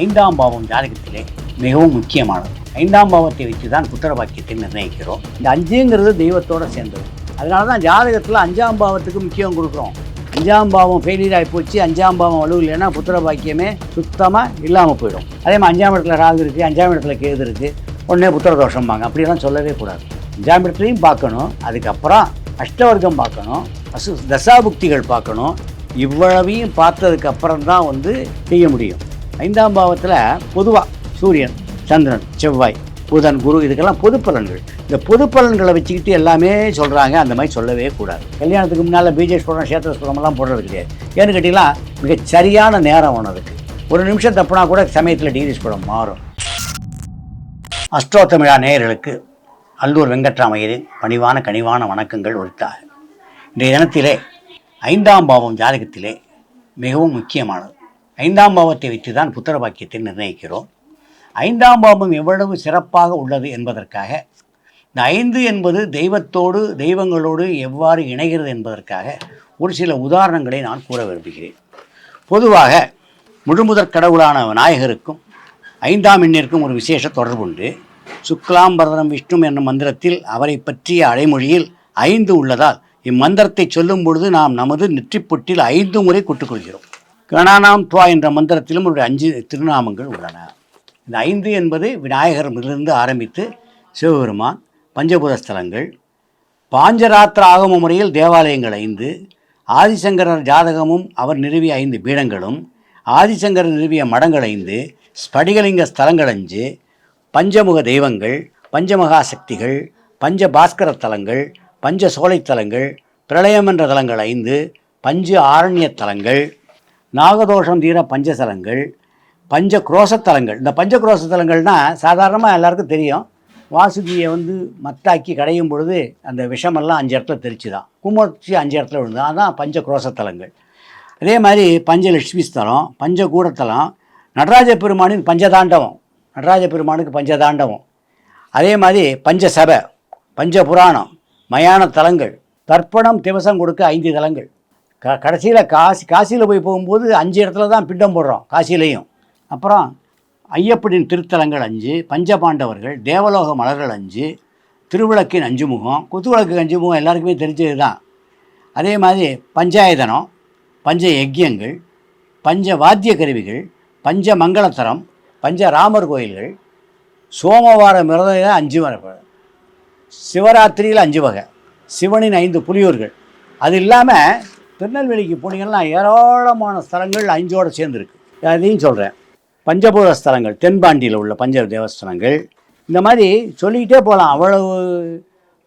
ஐந்தாம் பாவம் ஜாதகத்திலே மிகவும் முக்கியமானது. ஐந்தாம் பாவத்தை வச்சு தான் குற்றவாக்கியத்தை நிர்ணயிக்கிறோம். இந்த அஞ்சுங்கிறது தெய்வத்தோடு சேர்ந்தது. அதனால தான் ஜாதகத்தில் அஞ்சாம் பாவத்துக்கு முக்கியம் கொடுக்குறோம். அஞ்சாம் பாவம் ஃபெயிலியர் ஆகி போச்சு அஞ்சாம் பாவம் வலுவில்லைன்னா புத்திர பாக்கியமே சுத்தமாக இல்லாமல் போயிடும். அதே மாதிரி அஞ்சாம் இடத்துல ராகு இருக்குது அஞ்சாம் இடத்துல கேது இருக்குது உடனே புத்திர தோஷம்பாங்க அப்படிலாம் சொல்லவே கூடாது. அஞ்சாம் இடத்துலையும் பார்க்கணும் அதுக்கப்புறம் அஷ்டவர்க்கம் பார்க்கணும் அசு தசாபுக்திகள் பார்க்கணும். இவ்வளவையும் பார்த்ததுக்கப்புறம் தான் வந்து செய்ய முடியும். ஐந்தாம் பாவத்தில் பொதுவாக சூரியன் சந்திரன் செவ்வாய் புதன் குரு இதுக்கெல்லாம் பொது பலன்கள். இந்த பொது பலன்களை வச்சுக்கிட்டு எல்லாமே சொல்கிறாங்க அந்த மாதிரி சொல்லவே கூடாது. கல்யாணத்துக்கு முன்னால் பிஜேஸ் படம் சேத்திர படமெல்லாம் போடுறது கிடையாது. ஏன்னு கேட்டிங்கன்னா மிகச் சரியான நேரம் ஒன்று ஒரு நிமிஷம் தப்புனா கூட சமயத்தில் டிகிரி படம் மாறும். அஷ்டோத்தமிழா நேயர்களுக்கு அல்லூர் வெங்கட்ராமையரின் பணிவான கனிவான வணக்கங்கள் உரித்தாக இன்றைய தினத்திலே ஐந்தாம் பாவம் ஜாதகத்திலே மிகவும் முக்கியமானது. ஐந்தாம் பாவத்தை வைத்து தான் புத்திர பாக்கியத்தை நிர்ணயிக்கிறோம். ஐந்தாம் பாவம் எவ்வளவு சிறப்பாக உள்ளது என்பதற்காக இந்த ஐந்து என்பது தெய்வத்தோடு தெய்வங்களோடு எவ்வாறு இணைகிறது என்பதற்காக ஒரு சில உதாரணங்களை நான் கூற விரும்புகிறேன். பொதுவாக முழுமுதற் கடவுளான விநாயகருக்கும் ஐந்தாம் எண்ணிற்கும் ஒரு விசேஷ தொடர்புண்டு. சுக்லாம்பரதம் விஷ்ணு என்னும் மந்திரத்தில் அவரை பற்றிய அடைமொழியில் ஐந்து உள்ளதால் இம்மந்திரத்தை சொல்லும் பொழுது நாம் நமது நெற்றிப்பொட்டில் ஐந்து முறை குட்டுக்கொள்கிறோம் கணானாம் துவா என்ற மந்திரத்திலும் ஒரு அஞ்சு திருநாமங்கள் உள்ளன. இந்த ஐந்து என்பது விநாயகரிலிருந்து ஆரம்பித்து சிவபெருமான் பஞ்சபூத ஸ்தலங்கள் பாஞ்சராத்திர ஆகம முறையில் தேவாலயங்கள் ஐந்து ஆதிசங்கரர் ஜாதகமும் அவர் நிறுவிய ஐந்து பீடங்களும் ஆதிசங்கரர் நிறுவிய மடங்கள் ஐந்து ஸ்படிகலிங்க ஸ்தலங்கள் அஞ்சு பஞ்சமுக தெய்வங்கள் பஞ்சமகா சக்திகள் பஞ்ச பாஸ்கர தலங்கள் பஞ்ச சோலைத்தலங்கள் பிரளயம் என்ற தலங்கள் ஐந்து பஞ்ச ஆரண்ய தலங்கள் நாகதோஷம் தீர பஞ்சசலங்கள் பஞ்ச குரோசத்தலங்கள் இந்த பஞ்ச குரோசத்தலங்கள்னால் சாதாரணமாக எல்லாருக்கும் தெரியும். வாசுகியை வந்து மத்தாக்கி கடையும் பொழுது அந்த விஷமெல்லாம் அஞ்சு இடத்துல தெரிச்சு தான் குமர்ச்சி அஞ்சு இடத்துல விழுந்து அதான் பஞ்ச குரோசத்தலங்கள் அதே மாதிரி பஞ்சலட்சுமி ஸ்தலம் பஞ்சகூடத்தலம் நடராஜ பெருமானின் பஞ்சதாண்டவம். நடராஜ பெருமானுக்கு பஞ்சதாண்டவம். அதே மாதிரி பஞ்சசபை பஞ்சபுராணம் மயான தலங்கள். தர்ப்பணம் திவசம் கொடுக்க ஐந்து தலங்கள். க கடைசியில் காசி காசியில் போய் போகும்போது அஞ்சு இடத்துல தான் பிண்டம் போடுறோம் காசிலையும் அப்புறம் ஐயப்பனின் திருத்தலங்கள் அஞ்சு பஞ்சபாண்டவர்கள் தேவலோக மலர்கள் அஞ்சு திருவிளக்கின் அஞ்சு முகம் குத்துவிளக்கு அஞ்சு முகம் எல்லாருக்குமே தெரிஞ்சது தான் அதே மாதிரி பஞ்சாயதனம் பஞ்ச யஜ்யங்கள் பஞ்ச வாத்திய கருவிகள் பஞ்ச மங்களத்தரம் பஞ்ச ராமர் கோயில்கள் சோமவார விரதம் அஞ்சு வகை. சிவராத்திரியில் அஞ்சு வகை. சிவனின் ஐந்து புலியூர்கள். அது இல்லாமல் திருநெல்வேலிக்கு போனீங்கன்னா ஏராளமான ஸ்தலங்கள் அஞ்சோடு சேர்ந்துருக்கு. அதையும் சொல்கிறேன் பஞ்சபூத ஸ்தலங்கள் தென்பாண்டியில் உள்ள பஞ்ச தேவஸ்தலங்கள். இந்த மாதிரி சொல்லிக்கிட்டே போகலாம் அவ்வளவு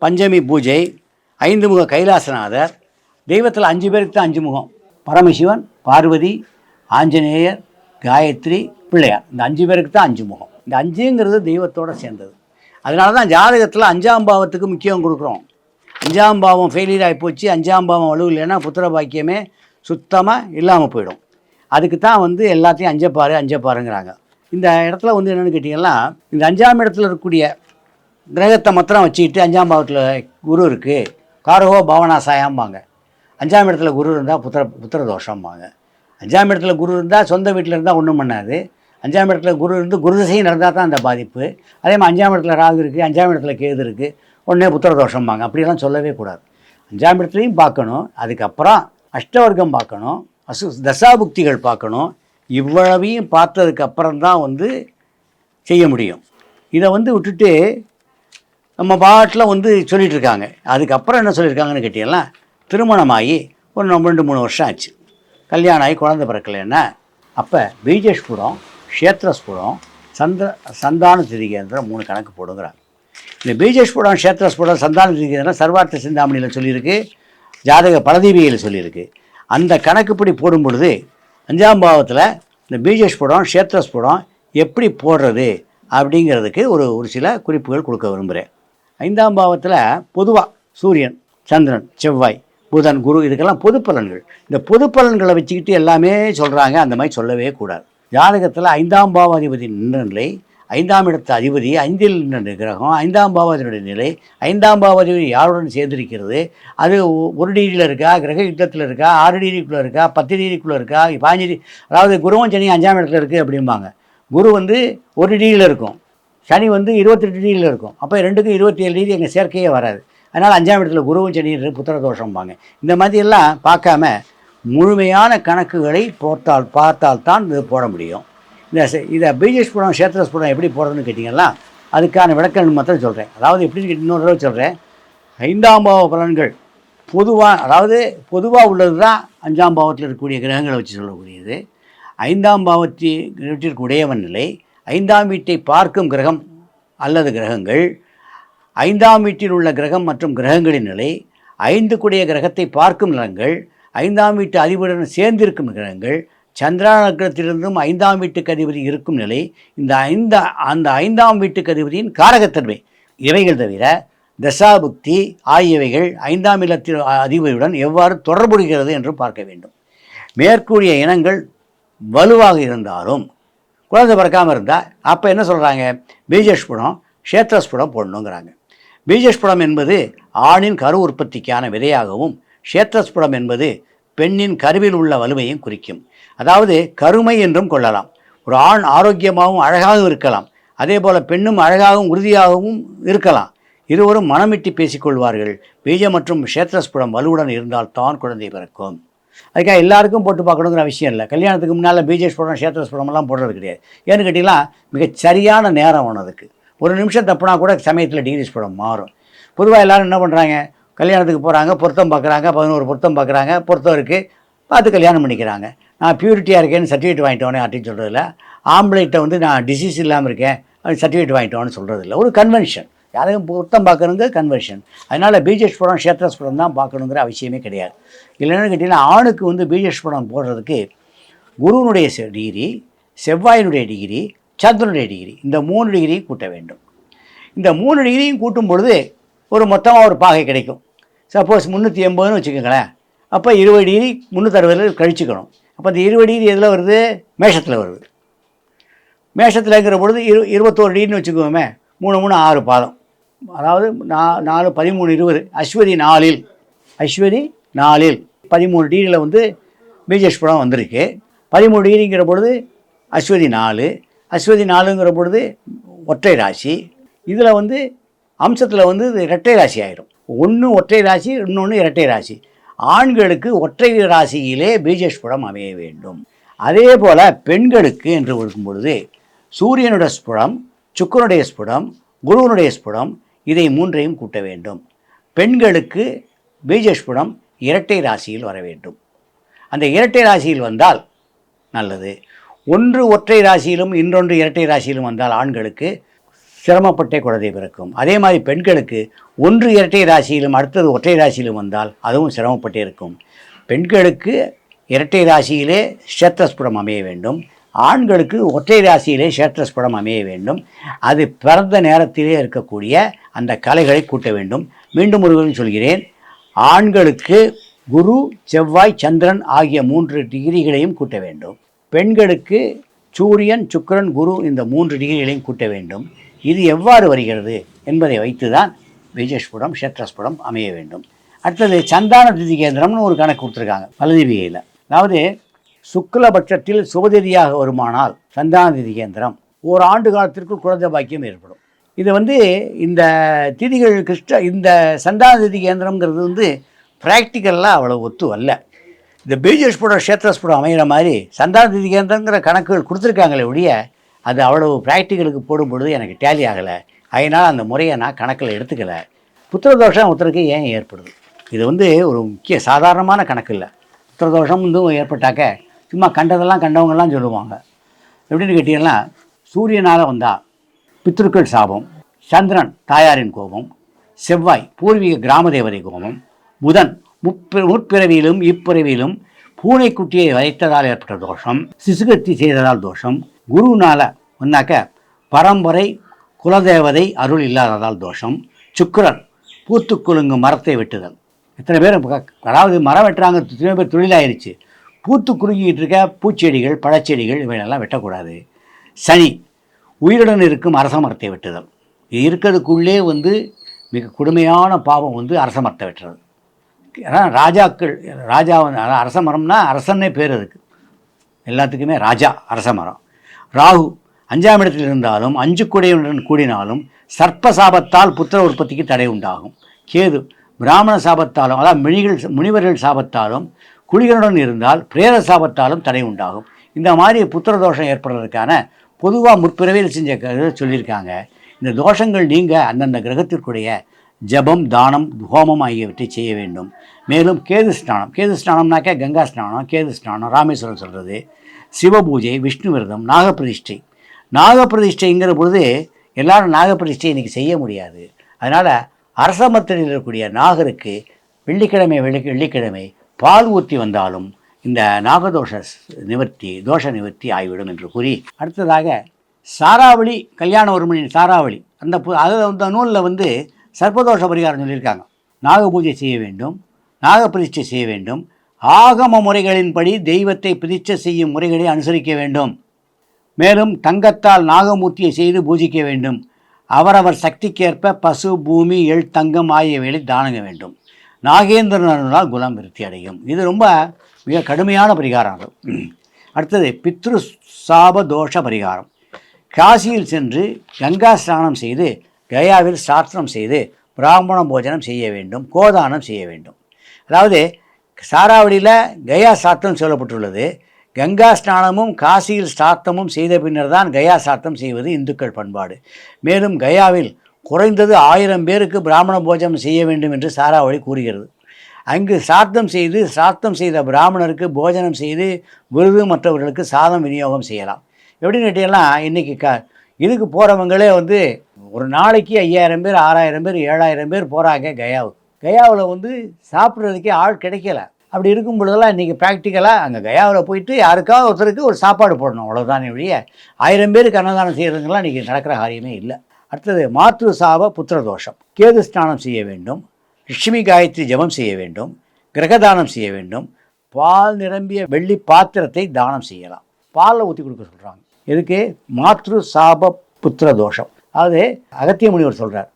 பஞ்சமி பூஜை ஐந்து முக கைலாசநாதர் தெய்வத்தில் அஞ்சு பேருக்கு தான் அஞ்சு முகம் பரமசிவன் பார்வதி ஆஞ்சநேயர் காயத்ரி பிள்ளையார். இந்த அஞ்சு பேருக்கு தான் அஞ்சு முகம் இந்த அஞ்சுங்கிறது தெய்வத்தோடு சேர்ந்தது. அதனால தான் ஜாதகத்தில் அஞ்சாம் பாவத்துக்கு முக்கியம் கொடுக்குறோம். அஞ்சாம் பாவம் ஃபெயிலியர் ஆகி போச்சு அஞ்சாம் பாவம் வலு இல்லைன்னா புத்திர பாக்கியமே சுத்தமாக இல்லாமல் போயிடும். அதுக்கு தான் வந்து எல்லாத்தையும் அஞ்சப்பாரு அஞ்சப்பாருங்கிறாங்க இந்த இடத்துல வந்து என்னென்னு கேட்டிங்கன்னா இந்த அஞ்சாம் இடத்துல இருக்கக்கூடிய கிரகத்தை மாத்திரம் வச்சுக்கிட்டு அஞ்சாம் பாவத்தில் குரு இருக்குது காரகோ பவனாசாயாம்பாங்க. அஞ்சாம் இடத்துல குரு இருந்தால் புத்திர புத்திர தோஷம்பாங்க. அஞ்சாம் இடத்துல குரு இருந்தால் சொந்த வீட்டில் இருந்தால் ஒன்றும் பண்ணாது. அஞ்சாம் இடத்துல குரு இருந்து குரு திசையும் நடந்தால் தான் அந்த பாதிப்பு. அதே மாதிரி அஞ்சாம் இடத்துல ராகு இருக்குது அஞ்சாம் இடத்துல கேது இருக்குது உடனே புத்திரதோஷம்பாங்க. அப்படியெல்லாம் சொல்லவே கூடாது. அஞ்சாம் இடத்துலையும் பார்க்கணும். அதுக்கப்புறம் அஷ்டவர்க்கம் பார்க்கணும். அசு தசாபுக்திகள் பார்க்கணும். இவ்வளவையும் பார்த்ததுக்கப்புறம் தான் வந்து செய்ய முடியும். இதை வந்து விட்டுட்டு நம்ம பாட்டில் வந்து சொல்லிகிட்டு இருக்காங்க அதுக்கப்புறம் என்ன சொல்லியிருக்காங்கன்னு கேட்டீங்கன்னா திருமணமாகி ஒரு நம்ம ரெண்டு மூணு வருஷம் ஆச்சு. கல்யாணம் ஆகி குழந்தை பிறக்கலைன்னா அப்போ பீஜேஷ்புரம் க்ஷேத்ரஸ்புரம் சந்திர சந்தான திதிகேந்திர மூணு கணக்கு போடுங்கிறாங்க. இந்த பீஜேஷ்புரம் க்ஷேத்திரஸ்புரம் சந்தானம் திதிகேந்திரம் சர்வார்த்த சிந்தாமணியில் சொல்லியிருக்கு ஜாதக பலதீபியில் சொல்லியிருக்கு. அந்த கணக்குப்படி போடும் பொழுது அஞ்சாம் பாவத்தில் இந்த பீஜேஷ்புரம் க்ஷேத்திரஸ்புரம் எப்படி போடுறது அப்படிங்கிறதுக்கு ஒரு ஒரு சில குறிப்புகள் கொடுக்க விரும்புகிறேன் ஐந்தாம் பாவத்தில் பொதுவாக சூரியன் சந்திரன் செவ்வாய் புதன் குரு இதுக்கெல்லாம் பொது பலன்கள். இந்த பொது பலன்களை வச்சுக்கிட்டு எல்லாமே சொல்கிறாங்க அந்த மாதிரி சொல்லவே கூடாது. ஜாதகத்தில் ஐந்தாம் பாவாதிபதி நின்ற நிலை ஐந்தாம் இடத்து அதிபதி ஐந்தில் நின்ற கிரகம் ஐந்தாம் பாவத்தினுடைய நிலை ஐந்தாம் பாவாதிபதி யாருடன் சேர்ந்திருக்கிறது? அது ஒரு டிகிரியில் இருக்கா கிரக யுத்தத்தில் இருக்கா ஆறு டிகிரிக்குள்ளே இருக்கா பத்து டிகிரிக்குள்ளே இருக்கா பாஞ்சு அதாவது குருவும் சனி அஞ்சாம் இடத்துல இருக்குது அப்படிம்பாங்க. குரு வந்து ஒரு டிகிரியில் இருக்கும். சனி வந்து இருபத்தெட்டு டிகிரியில் இருக்கும். அப்போ ரெண்டுக்கும் இருபத்தி ஏழு டிகிரி எங்கள் சேர்க்கையே வராது. அதனால் அஞ்சாம் இடத்துல குருவும் சனி புத்திர தோஷம்பாங்க. இந்த மாதிரியெல்லாம் பார்க்காம முழுமையான கணக்குகளை போட்டால் பார்த்தால் தான் இது போட முடியும். இந்த இதை பீஜேஷ் புடம் சேத்ரஸ் புடம் எப்படி போடுறதுன்னு கேட்டிங்கன்னா அதுக்கான விளக்கம் மாத்திரம் சொல்கிறேன் அதாவது எப்படின்னு இன்னொரு தடவை சொல்கிறேன் ஐந்தாம் பாவ பலன்கள் பொதுவாக அதாவது பொதுவாக உள்ளது தான் அஞ்சாம் பாவத்தில் இருக்கக்கூடிய கிரகங்களை வச்சு சொல்லக்கூடியது. ஐந்தாம் பாவத்தை வீட்டிற்குடையவன் நிலை ஐந்தாம் வீட்டை பார்க்கும் கிரகம் அல்லது கிரகங்கள் ஐந்தாம் வீட்டில் உள்ள கிரகம் மற்றும் கிரகங்களின் நிலை ஐந்து கூடிய கிரகத்தை பார்க்கும் நிலங்கள் ஐந்தாம் வீட்டு அதிபருடன் சேர்ந்திருக்கும் கிரகங்கள் சந்திரா நகரத்திலிருந்தும் ஐந்தாம் வீட்டுக்கு அதிபதி இருக்கும் நிலை இந்த ஐந்த அந்த ஐந்தாம் வீட்டுக்கு அதிபதியின் காரகத்தன்மை. இவைகள் தவிர தசாபுக்தி ஆகியவைகள் ஐந்தாம் இல்லத்தில் அதிபதியுடன் எவ்வாறு தொடர்புடுகிறது என்று பார்க்க வேண்டும். மேற்கூறிய இனங்கள் வலுவாக இருந்தாலும் குழந்தை பிறக்காமல் இருந்தால் அப்போ என்ன சொல்கிறாங்க பீஜஸ்புடம் க்ஷேத்ரஸ்புடம் போடணுங்கிறாங்க. பீஜஸ்புடம் என்பது ஆணின் கரு உற்பத்திக்கான விதையாகவும் க்ஷேத்ரஸ்புடம் என்பது பெண்ணின் கருவில் உள்ள வலிமையும் குறிக்கும். அதாவது கருமை என்றும் கொள்ளலாம். ஒரு ஆண் ஆரோக்கியமாகவும் அழகாகவும் இருக்கலாம். அதே போல் பெண்ணும் அழகாகவும் உறுதியாகவும் இருக்கலாம். இருவரும் மனமிட்டு பேசிக்கொள்வார்கள். பீஜம் மற்றும் க்ஷேத்திரஸ்புடம் வலுவுடன் இருந்தால் தான் குழந்தை பிறக்கும். அதுக்காக எல்லாருக்கும் போட்டு பார்க்கணுங்கிற அவசியம் இல்லை. கல்யாணத்துக்கு முன்னால் பீஜேஷ் படம் க்ஷேத்திரஸ் போடுறது கிடையாது ஏன்னு கேட்டிங்கன்னா மிகச் சரியான நேரம் ஒன்று அதுக்கு ஒரு நிமிஷம் தப்புனா கூட சமயத்தில் டிகிரிஸ் படம் மாறும். பொதுவாக எல்லோரும் என்ன பண்ணுறாங்க கல்யாணத்துக்கு போகிறாங்க பொருத்தம் பார்க்குறாங்க பதினோரு பொருத்தம் பார்க்குறாங்க பொருத்தம் இருக்குது பார்த்து கல்யாணம் பண்ணிக்கிறாங்க. நான் பியூரிட்டியாக இருக்கேன்னு சர்டிஃபிகேட் வாங்கிட்டோனே அப்படின்னு சொல்கிறதில்ல ஆம்பளைட்ட வந்து நான் டிசீஸ் இல்லாமல் இருக்கேன் சர்டிஃபிகேட் வாங்கிட்டோன்னு சொல்கிறதில்ல ஒரு கன்வென்ஷன் யாரையும் பொருத்தம் பார்க்கணுங்க கன்வென்ஷன் அதனால் பீஜேஷ் படம் க்ஷேத்திரஸ் தான் பார்க்கணுங்கிற அவசியமே கிடையாது. இல்லைன்னு கேட்டிங்கன்னா ஆணுக்கு வந்து பீஜேஷ் படம் போடுறதுக்கு குருவினுடைய செ- டிகிரி செவ்வாயினுடைய டிகிரி சந்திரனுடைய டிகிரி இந்த மூணு டிகிரியும் கூட்ட வேண்டும். இந்த மூணு டிகிரியும் கூட்டும் பொழுது ஒரு மொத்தமாக ஒரு பாகை கிடைக்கும். சப்போஸ் முந்நூற்றி எண்பதுன்னு வச்சுக்கோங்களேன். அப்போ இருபது டிகிரி முந்நூற்றறுபதில் கழிச்சுக்கணும். அப்போ அந்த இருபது டிகிரி எதில் வருது? மேஷத்தில் வருது. மேஷத்தில்ங்கிற பொழுது இரு இருபத்தோரு டிகிரின்னு வச்சுக்கோமே மூணு மூணு ஆறு பாதம். அதாவது நா நாலு பதிமூணு இருபது. அஸ்வதி நாலில். அஸ்வதி நாலில். பதிமூணு டிகிரியில் வந்து பீஜேஷ் படம் வந்திருக்கு. பதிமூணு டிகிரிங்கிற பொழுது அஸ்வதி நாலு. அஸ்வதி நாலுங்கிற பொழுது ஒற்றை ராசி. இதில் வந்து அம்சத்தில் வந்து இது இரட்டை ராசி ஆயிடும். ஒன்று ஒற்றை ராசி இன்னொன்று இரட்டை ராசி. ஆண்களுக்கு ஒற்றை ராசியிலே பீஜேஷ் அமைய வேண்டும். அதே போல் பெண்களுக்கு என்று கொடுக்கும் பொழுது சூரியனுடைய ஸ்புடம் சுக்கரனுடைய ஸ்புடம் குருவனுடைய ஸ்புடம் இதை மூன்றையும் கூட்ட வேண்டும். பெண்களுக்கு பீஜஸ்புடம் இரட்டை ராசியில் வர வேண்டும். அந்த இரட்டை ராசியில் வந்தால் நல்லது. ஒன்று ஒற்றை ராசியிலும் இன்னொன்று இரட்டை ராசியிலும் வந்தால் ஆண்களுக்கு சிரமப்பட்டே குழந்தை பிறக்கும் அதே மாதிரி பெண்களுக்கு ஒன்று இரட்டை ராசியிலும் அடுத்தது ஒற்றை ராசியிலும் வந்தால் அதுவும் சிரமப்பட்டே இருக்கும். பெண்களுக்கு இரட்டை ராசியிலே க்ஷேத்திரஸ்புடம் அமைய வேண்டும். ஆண்களுக்கு ஒற்றை ராசியிலே ஷேத்ரஸ்புடம் அமைய வேண்டும். அது பிறந்த நேரத்திலே இருக்கக்கூடிய அந்த கலைகளை கூட்ட வேண்டும். மீண்டும் ஒருவரும் சொல்கிறேன். ஆண்களுக்கு குரு செவ்வாய் சந்திரன் ஆகிய மூன்று டிகிரிகளையும் கூட்ட வேண்டும். பெண்களுக்கு சூரியன் சுக்கரன் குரு இந்த மூன்று டிகிரிகளையும் கூட்ட வேண்டும். இது எவ்வாறு வருகிறது என்பதை வைத்துதான் விஜயஸ்புடம் ஷேத்ரஸ்புடம் அமைய வேண்டும். அடுத்தது சந்தான திதி கேந்திரம்னு ஒரு கணக்கு கொடுத்துருக்காங்க பலதிவிகையில் அதாவது சுக்லபட்சத்தில் சுபதிதியாக வருமானால் சந்தான திதி கேந்திரம் ஒரு ஆண்டு காலத்திற்குள் குழந்தை பாக்கியம் ஏற்படும். இது வந்து இந்த திதிகள் கிருஷ்ண இந்த சந்தான திதி கேந்திரம்ங்கிறது வந்து ப்ராக்டிக்கலாக அவ்வளோ ஒத்து அல்ல. இந்த பீஜஸ்புடம் ஷேத்ரஸ்புடம் அமைகிற மாதிரி சந்தான திதி கேந்திரங்கிற கணக்குகள் கொடுத்துருக்காங்களே ஒழிய அது அவ்வளவு ப்ராக்டிக்கலுக்கு போடும் பொழுது எனக்கு டேலி ஆகலை. அதனால் அந்த முறையை நான் கணக்கில் எடுத்துக்கலை. புத்திரதோஷம் ஒருத்தருக்கு ஏன் ஏற்படுது? இது வந்து ஒரு முக்கிய சாதாரணமான கணக்கு இல்லை. புத்திரதோஷம் வந்து ஏற்பட்டாக்க சும்மா கண்டதெல்லாம் கண்டவங்கெல்லாம் சொல்லுவாங்க. எப்படின்னு கேட்டிங்கன்னா சூரியனால் வந்தால் பித்ருக்கள் சாபம் சந்திரன் தாயாரின் கோபம் செவ்வாய் பூர்வீக கிராம தேவதை கோபம் புதன் முப்பி முற்பிறவியிலும் இப்பிறவியிலும் பூனைக்குட்டியை வைத்ததால் ஏற்பட்ட தோஷம் சிசுகத்தி செய்ததால் தோஷம் குருனால ஒன்னாக்க பரம்பரை குலதேவதை அருள் இல்லாததால் தோஷம் சுக்கரன் பூத்து குலுங்கும் மரத்தை வெட்டுதல். இத்தனை பேர் க- அதாவது மரம் வெட்டுறாங்க இத்தனை பேர் தொழிலாயிருச்சு. பூத்து குலுங்கிட்டு இருக்க பூச்செடிகள் பழச்செடிகள் இவையெல்லாம் வெட்டக்கூடாது. சனி உயிருடன் இருக்கும் அரச மரத்தை வெட்டுதல். இது இருக்கிறதுக்குள்ளே வந்து மிக கொடுமையான பாவம் வந்து அரச மரத்தை வெட்டுறது. ஏன்னா ராஜாக்கள் ராஜா வந்து அரச மரம்னா அரசன்னே பேர் அதுக்கு. எல்லாத்துக்குமே ராஜா அரச மரம். ராகு அஞ்சாம் இடத்தில் இருந்தாலும் அஞ்சு கூடையுடன் கூடினாலும் சர்ப்ப சாபத்தால் புத்திர உற்பத்திக்கு தடை உண்டாகும். கேது பிராமண சாபத்தாலும் அதாவது மினிகள் முனிவர்கள் சாபத்தாலும் குழிகளுடன் இருந்தால் பிரேத சாபத்தாலும் தடை உண்டாகும். இந்த மாதிரி புத்திர தோஷம் ஏற்படுறதுக்கான பொதுவாக முற்பிறவியில் செஞ்ச சொல்லியிருக்காங்க. இந்த தோஷங்கள் நீங்க அந்தந்த கிரகத்திற்குடைய ஜபம் தானம் ஹோமம் ஆகியவற்றை செய்ய வேண்டும். மேலும் கேது ஸ்நானம் கேது ஸ்நானம்னாக்கா கங்கா ஸ்நானம் கேது ஸ்நானம் ராமேஸ்வரம் சொல்கிறது சிவபூஜை விஷ்ணு விரதம் நாகப்பிரதிஷ்டை. நாகப்பிரதிஷ்டைங்கிற பொழுது எல்லாரும் நாகப்பிரதிஷ்டை இன்றைக்கி செய்ய முடியாது. அதனால் அரசமரத்தில் இருக்கக்கூடிய நாகருக்கு வெள்ளிக்கிழமை வெள்ளி வெள்ளிக்கிழமை பால் ஊற்றி வந்தாலும் இந்த நாகதோஷ நிவர்த்தி தோஷ நிவர்த்தி ஆகிவிடும் என்று கூறி அடுத்ததாக சாராவளி கல்யாண ஒருமணியின் சாராவளி. அந்த பு அது அந்த நூலில் வந்து சர்ப்பதோஷ பரிகாரம் சொல்லியிருக்காங்க. நாக பூஜை செய்ய வேண்டும் நாகப்பிரதிஷ்டை செய்ய வேண்டும் ஆகம முறைகளின்படி தெய்வத்தை பிரதிஷ்டை செய்யும் முறைகளை அனுசரிக்க வேண்டும். மேலும் தங்கத்தால் நாகமூர்த்தியை செய்து பூஜிக்க வேண்டும். அவரவர் சக்திக்கேற்ப பசு பூமி எள் தங்கம் ஆகியவைகளை தானங்க வேண்டும். நாகேந்திரனால் குலம் விருத்தி அடையும். இது ரொம்ப மிக கடுமையான பரிகாரம் அது. அடுத்தது பித்ரு சாப தோஷ பரிகாரம். காசியில் சென்று கங்கா ஸ்நானம் செய்து கயாவில் சாஸ்திரம் செய்து பிராமண போஜனம் செய்ய வேண்டும் கோதானம் செய்ய வேண்டும். அதாவது சாராவடியில் கயா சாத்தம் சொல்லப்பட்டுள்ளது. கங்கா ஸ்நானமும் காசியில் சாத்தமும் செய்த பின்னர் தான் கயா சாத்தம் செய்வது இந்துக்கள் பண்பாடு. மேலும் கயாவில் குறைந்தது ஆயிரம் பேருக்கு பிராமண போஜம் செய்ய வேண்டும் என்று சாராவளி கூறுகிறது. அங்கு சாத்தம் செய்து சாத்தம் செய்த பிராமணருக்கு போஜனம் செய்து விருது மற்றவர்களுக்கு சாதம் விநியோகம் செய்யலாம். எப்படின்னு கேட்டீங்கன்னா இன்றைக்கி க இதுக்கு போகிறவங்களே வந்து ஒரு நாளைக்கு ஐயாயிரம் பேர் ஆறாயிரம் பேர் ஏழாயிரம் பேர் போகிறாங்க கயாவுக்கு. கயாவில் வந்து சாப்பிட்றதுக்கே ஆள் கிடைக்கல. அப்படி இருக்கும் பொழுதெல்லாம் இன்றைக்கி ப்ராக்டிக்கலாக அங்கே கயாவில் போயிட்டு யாருக்காவது ஒருத்தருக்கு ஒரு சாப்பாடு போடணும் அவ்வளோதானே ஒழிய ஆயிரம் பேருக்கு அன்னதானம் செய்கிறதுங்கெல்லாம் இன்றைக்கி நடக்கிற காரியமே இல்லை. அடுத்தது மாத்ரு சாப புத்திர தோஷம். கேது ஸ்நானம் செய்ய வேண்டும் லட்சுமி காயத்ரி ஜெபம் செய்ய வேண்டும் கிரகதானம் செய்ய வேண்டும் பால் நிரம்பிய வெள்ளி பாத்திரத்தை தானம் செய்யலாம். பாலில் ஊற்றி கொடுக்க சொல்கிறாங்க எதுக்கு? மாத்ரு சாப புத்திர தோஷம். அதாவது அகத்திய முனிவர் சொல்கிறார்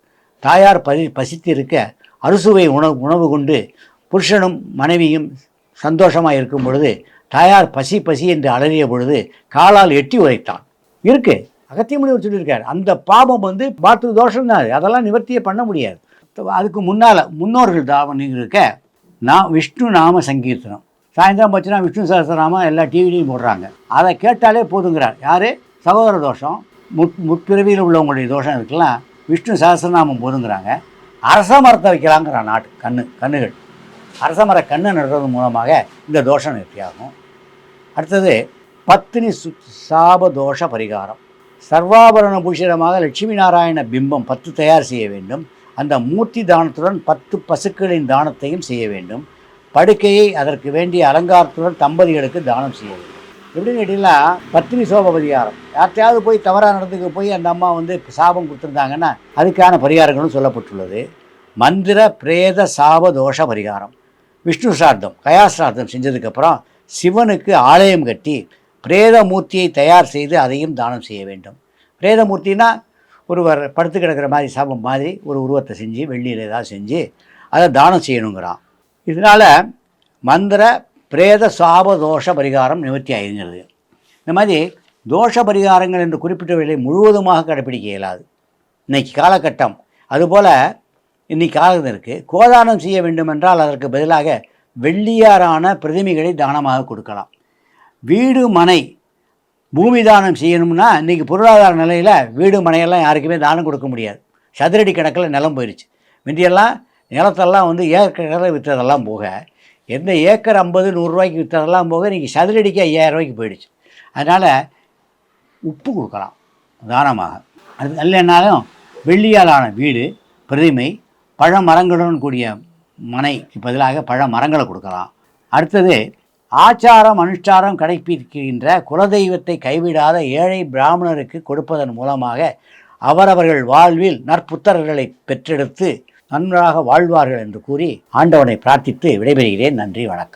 தாயார் பசி பசித்து இருக்க அறுசுவை உணவு உணவு கொண்டு புருஷனும் மனைவியும் சந்தோஷமாக இருக்கும் பொழுது தாயார் பசி பசி என்று அலறிய பொழுது காலால் எட்டி உரைத்தான் இருக்கு. அகத்தியமுனிவர் சொல்லியிருக்கார். அந்த பாபம் வந்து பாத்ரு தோஷம் தான் அதெல்லாம் நிவர்த்தியே பண்ண முடியாது. அதுக்கு முன்னால் முன்னோர்கள் தாவன் இருக்க நான் விஷ்ணு நாம சங்கீர்த்தனம். சாயந்தரம் போச்சுன்னா விஷ்ணு சகஸ்ரநாமம் எல்லா டிவிலையும் போடுறாங்க. அதை கேட்டாலே போதுங்கிறார். யார்? சகோதர தோஷம். முட் முற்பிறவியில் உள்ளவங்களுடைய தோஷம் இதுக்கெல்லாம் விஷ்ணு சகசரநாமம் போதுங்கிறாங்க. அரச மரத்தை வைக்கலாங்கிறான் நாட்டு கண்ணு கண்ணுகள். அரசமர கண்ணை நடுறது மூலமாக இந்த தோஷம் நிவர்த்தியாகும். அடுத்தது பத்தினி சு சாப தோஷ பரிகாரம். சர்வாபரண பூஷிதமாக லட்சுமி நாராயண பிம்பம் பத்து தயார் செய்ய வேண்டும். அந்த மூர்த்தி தானத்துடன் பத்து பசுக்களின் தானத்தையும் செய்ய வேண்டும். படுக்கையை அதற்கு வேண்டிய அலங்காரத்துடன் தம்பதிகளுக்கு தானம் செய்ய வேண்டும். எப்படின்னு கேட்டிங்கன்னா பத்தினி சோப பரிகாரம். யார்ட்டையாவது போய் தவறாக நடந்துக்கு போய் அந்த அம்மா வந்து சாபம் கொடுத்துருந்தாங்கன்னா அதுக்கான பரிகாரங்களும் சொல்லப்பட்டுள்ளது. மந்திர பிரேத சாப தோஷ பரிகாரம். விஷ்ணு சார்த்தம் கயாசிரார்த்தம் செஞ்சதுக்கப்புறம் சிவனுக்கு ஆலயம் கட்டி பிரேத மூர்த்தியை தயார் செய்து அதையும் தானம் செய்ய வேண்டும். பிரேதமூர்த்தினா ஒருவர் படுத்து கிடக்கிற மாதிரி சாபம் மாதிரி ஒரு உருவத்தை செஞ்சு வெள்ளியில் ஏதாவது செஞ்சு அதை தானம் செய்யணுங்கிறான். இதனால் மந்திர பிரேத சாப தோஷ பரிகாரம் நிவர்த்தி ஆகிங்கிறது இந்த மாதிரி தோஷ பரிகாரங்கள் என்று குறிப்பிட்டவைகளை முழுவதுமாக கடைப்பிடிக்க இயலாது. இன்றைக்கி காலகட்டம். அதுபோல் இன்னைக்கு காலகட்டம் இருக்குது கோதானம் செய்ய வேண்டுமென்றால் அதற்கு பதிலாக வெள்ளியாரான பிரதிமைகளை தானமாக கொடுக்கலாம். வீடு மனை பூமி தானம் செய்யணும்னா இன்றைக்கி பொருளாதார நிலையில் வீடு மனையெல்லாம் யாருக்குமே தானம் கொடுக்க முடியாது. சதுரடி கணக்கில் நிலம் போயிடுச்சு முந்தியெல்லாம் நிலத்தெல்லாம் வந்து ஏக்கரில் விற்றதெல்லாம் போக எந்த ஏக்கர் ஐம்பது நூறுரூவாய்க்கு விற்றதெல்லாம் போக இன்றைக்கி சதுரடிக்கு ஐயாயிரம் ரூபாய்க்கு போயிடுச்சு. அதனால் உப்பு கொடுக்கலாம். தானமாக. அது இல்லைன்னாலும் வெள்ளியாலான வீடு பிரதிமை பழ மரங்களுடன் கூடிய மனைக்கு பதிலாக பழ மரங்களை கொடுக்கலாம். அடுத்தது ஆச்சாரம் அனுஷ்டாரம் கடைப்பிடிக்கின்ற குலதெய்வத்தை கைவிடாத ஏழை பிராமணருக்கு கொடுப்பதன் மூலமாக அவரவர்கள் வாழ்வில் நற்புத்தர்களை பெற்றெடுத்து நன்றாக வாழ்வார்கள் என்று கூறி ஆண்டவனை பிரார்த்தித்து விடைபெறுகிறேன். நன்றி வணக்கம்.